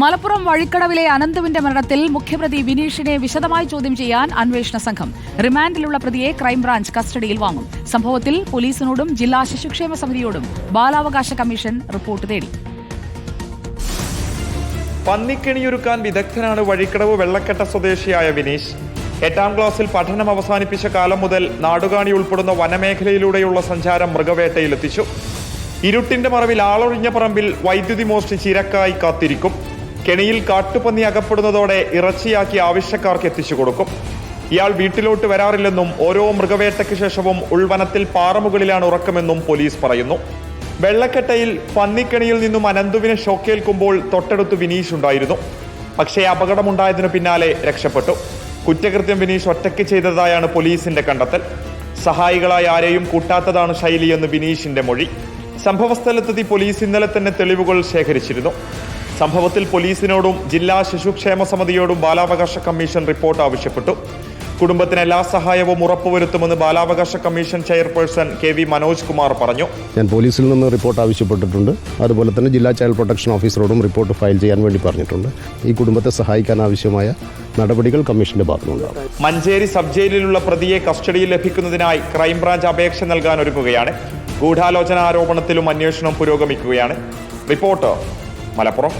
മലപ്പുറം വഴിക്കടവിലെ അനന്തുവിന്റെ മരണത്തിൽ മുഖ്യപ്രതി വിനീഷിനെ വിശദമായി ചോദ്യം ചെയ്യാൻ അന്വേഷണ സംഘം. റിമാൻഡിലുള്ള പ്രതിയെ ക്രൈംബ്രാഞ്ച് കസ്റ്റഡിയിൽ വാങ്ങും. സംഭവത്തിൽ പോലീസിനോടും ജില്ലാ ശിശുക്ഷേമ സമിതിയോടും ബാലാവകാശ കമ്മീഷൻ റിപ്പോർട്ട് തേടി. പന്നിക്കെണിയൊരുക്കാൻ വിദഗ്ധനാണ് വഴിക്കടവ് വെള്ളക്കെട്ട സ്വദേശിയായ വിനീഷ്. എട്ടാം ക്ലാസ്സിൽ പഠനം അവസാനിപ്പിച്ച കാലം മുതൽ നാടുകാണി ഉൾപ്പെടുന്ന വനമേഖലയിലൂടെയുള്ള സഞ്ചാരം മൃഗവേട്ടയിലെത്തിച്ചു. ഇരുട്ടിന്റെ മറവിൽ ആളൊഴിഞ്ഞ പറമ്പിൽ വൈദ്യുതി മോഷ്ടിച്ച് ചിരക്കായി കാത്തിരിക്കും. കെണിയിൽ കാട്ടുപന്നി അകപ്പെടുന്നതോടെ ഇറച്ചിയാക്കി ആവശ്യക്കാർക്ക് എത്തിച്ചു കൊടുക്കും. ഇയാൾ വീട്ടിലോട്ട് വരാറില്ലെന്നും ഓരോ മൃഗവേട്ടയ്ക്ക് ശേഷവും ഉൾവനത്തിൽ പാറമുകളിലാണ് ഉറക്കമെന്നും പോലീസ് പറയുന്നു. വെള്ളക്കെട്ടയിൽ പന്നിക്കണിയിൽ നിന്നും അനന്തുവിനെ ഷോക്കേൽക്കുമ്പോൾ തൊട്ടടുത്ത് വിനീഷ് ഉണ്ടായിരുന്നു. പക്ഷേ അപകടമുണ്ടായതിനു പിന്നാലെ രക്ഷപ്പെട്ടു. കുറ്റകൃത്യം വിനീഷ് ഒറ്റയ്ക്ക് ചെയ്തതായാണ് പോലീസിന്റെ കണ്ടെത്തൽ. സഹായികളായ ആരെയും കൂട്ടാത്തതാണ് ശൈലിയെന്ന് വിനീഷിന്റെ മൊഴി. സംഭവസ്ഥലത്തെത്തി പോലീസ് ഇന്നലെ തന്നെ തെളിവുകൾ ശേഖരിച്ചിരുന്നു. സംഭവത്തിൽ പോലീസിനോടും ജില്ലാ ശിശുക്ഷേമ സമിതിയോടും ബാലാവകാശ കമ്മീഷൻ റിപ്പോർട്ട് ആവശ്യപ്പെട്ടു. കുടുംബത്തിന് എല്ലാ സഹായവും ഉറപ്പുവരുത്തുമെന്ന് ബാലാവകാശ commission chairperson K V Manoj Kumar പറഞ്ഞു. ഞാൻ പോലീസിൽ നിന്ന് റിപ്പോർട്ട് ആവശ്യപ്പെട്ടിട്ടുണ്ട്. അതുപോലെ തന്നെ ജില്ലാ ചൈൽഡ് പ്രൊട്ടക്ഷൻ ഓഫീസറോടും റിപ്പോർട്ട് ഫയൽ ചെയ്യാൻ വേണ്ടി പറഞ്ഞിട്ടുണ്ട്. ഈ കുടുംബത്തെ സഹായിക്കാൻ ആവശ്യമായ നടപടികൾ കമ്മീഷന്റെ ഭാഗത്തുനിന്നുണ്ടാകും. മഞ്ചേരി സബ് ജയിലിലുള്ള പ്രതിയെ കസ്റ്റഡിയിൽ ലഭിക്കുന്നതിനായി ക്രൈംബ്രാഞ്ച് അപേക്ഷ നൽകാൻ ഒരുങ്ങുകയാണ് ഗൂഢാലോചന ആരോപണത്തിലും അന്വേഷണം പുരോഗമിക്കുകയാണ്. റിപ്പോർട്ടർ മലപ്പുറം